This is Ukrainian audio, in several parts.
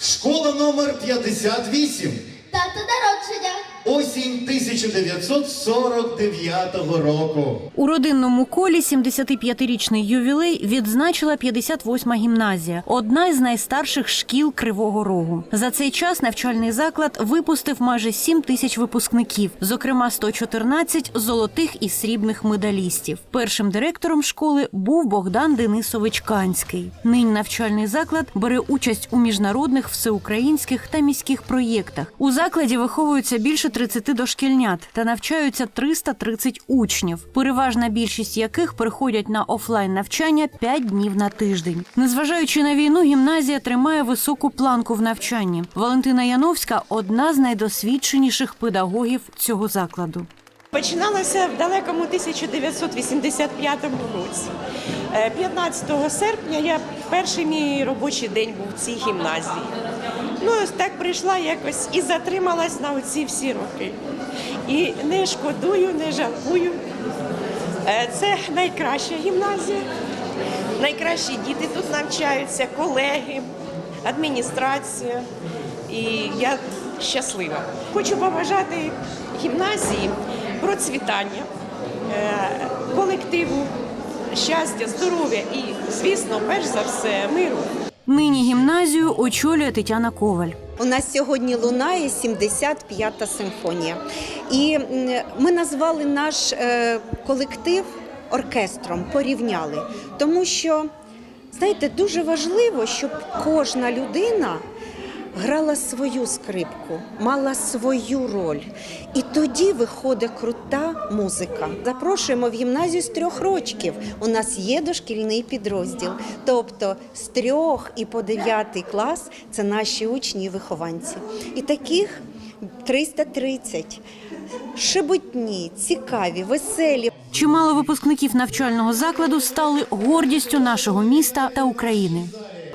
Школа номер 58. Дата народження. Осінь 1949 року. У родинному колі 75-річний ювілей відзначила 58-ма гімназія, одна із найстарших шкіл Кривого Рогу. За цей час навчальний заклад випустив майже 7 тисяч випускників, зокрема 114 золотих і срібних медалістів. Першим директором школи був Богдан Денисович Канський. Нині навчальний заклад бере участь у міжнародних, всеукраїнських та міських проєктах. У закладі виховуються більше 30 дошкільнят та навчаються 330 учнів, переважна більшість яких приходять на офлайн навчання 5 днів на тиждень. Незважаючи на війну, гімназія тримає високу планку в навчанні. Валентина Яновська одна з найдосвідченіших педагогів цього закладу. Починалося в далекому 1985 році. Е, 15 серпня я перший мій робочий день був в цій гімназії. Ну, ось так прийшла якось і затрималась на оці всі роки. І не шкодую, не жалкую. Е, Це найкраща гімназія. Найкращі діти тут навчаються, колеги, адміністрація. І я щаслива. Хочу побажати гімназії процвітання, е, колективу, щастя, здоров'я і, звісно, перш за все, миру. Нині гімназію очолює Тетяна Коваль. У нас сьогодні лунає 75-та симфонія. І ми назвали наш е, колектив оркестром, порівняли. Тому що, знаєте, дуже важливо, щоб кожна людина грала свою скрипку, мала свою роль. І тоді виходить крута музика. Запрошуємо в гімназію з трьох рочків. У нас є дошкільний підрозділ. Тобто з трьох і по дев'ятий клас це наші учні і вихованці. І таких 330. Шебутні, цікаві, веселі. Чимало випускників навчального закладу стали гордістю нашого міста та України.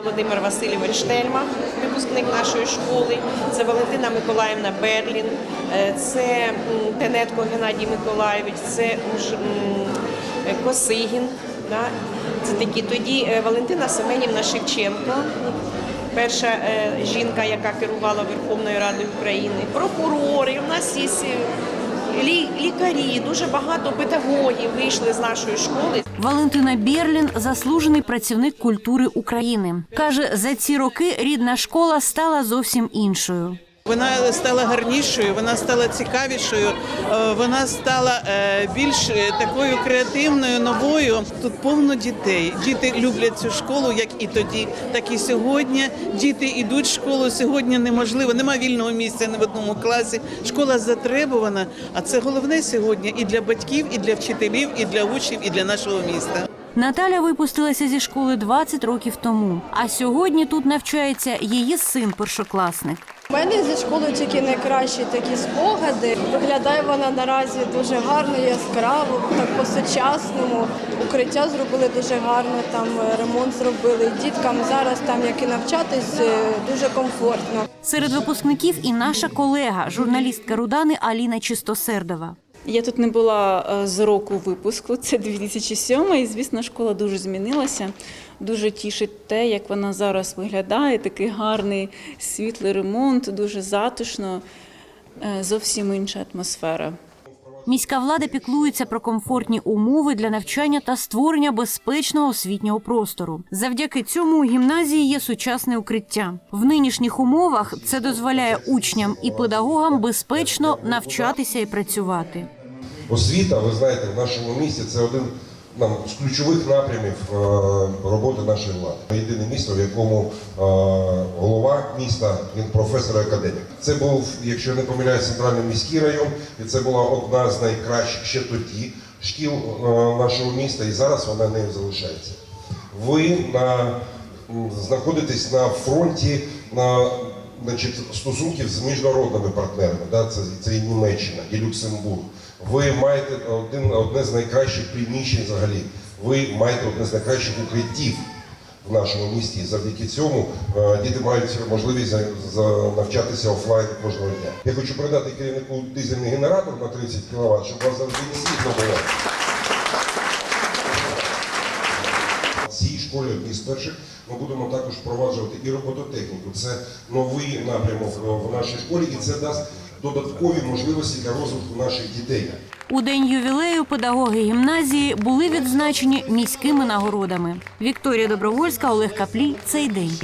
Володимир Васильович Штельма, випускник нашої школи, це Валентина Миколаївна Берлін, е, це Тенетко Геннадій Миколаївич, це Косигін. Це такі тоді е, Валентина Семенівна Шевченко. Перша е, жінка, яка керувала Верховною Радою України, прокурори. У нас є лікарі, дуже багато педагогів вийшли з нашої школи. Валентина Бєрлін заслужений працівник культури України. Каже, за ці роки рідна школа стала зовсім іншою. Вона стала гарнішою, вона стала цікавішою, е, вона стала е, більш е, такою креативною, новою. Тут повно дітей. Діти люблять цю школу, як і тоді, так і сьогодні. Діти йдуть в школу. Сьогодні неможливо, немає вільного місця ні в одному класі. Школа затребувана. А це головне сьогодні і для батьків, і для вчителів, і для учнів, і для нашого міста. Наталя випустилася зі школи 20 років тому. А сьогодні тут навчається її син першокласник. У мене зі школи тільки найкращі такі спогади. Виглядає вона наразі дуже гарно, яскраво, так по-сучасному. Укриття зробили дуже гарно, там е, ремонт зробили. Діткам зараз там, як і навчатись, е, дуже комфортно. Серед випускників і наша колега, журналістка Рудани Аліна Чистосердова. Я тут не була е, з року випуску, це 2007, і звісно, школа дуже змінилася. Дуже тішить те, як вона зараз виглядає. Такий гарний світлий ремонт, дуже затишно, е, зовсім інша атмосфера. Міська влада піклується про комфортні умови для навчання та створення безпечного освітнього простору. Завдяки цьому у гімназії є сучасне укриття. В нинішніх умовах це дозволяє учням і педагогам безпечно навчатися і працювати. Освіта, ви знаєте, в нашому місті це один нам, з ключових напрямів е, роботи нашої влади. Єдине місто, в якому е, голова міста він професор академік. Це був, якщо я не помиляюсь, центральний міський район, і це була одна з найкращих ще тоді шкіл е, нашого міста, і зараз вона нею залишається. Ви на, знаходитесь на фронті на значить, стосунків з міжнародними партнерами. Да? Це, це і Німеччина, і Люксембург. Ви маєте один, одне з найкращих приміщень взагалі. Ви маєте одне з найкращих укриттів в нашому місті. І завдяки цьому е, діти мають можливість навчатися офлайн кожного дня. Я хочу передати керівнику дизельний генератор на 30 кВт, щоб вас завжди не світло було. Цій школі одні з перших ми будемо також впроваджувати і робототехніку. Це новий напрямок в нашій школі, і це дасть додаткові можливості для розвитку наших дітей. У день ювілею педагоги гімназії були відзначені міськими нагородами. Вікторія Добровольська, Олег Каплій. Цей день.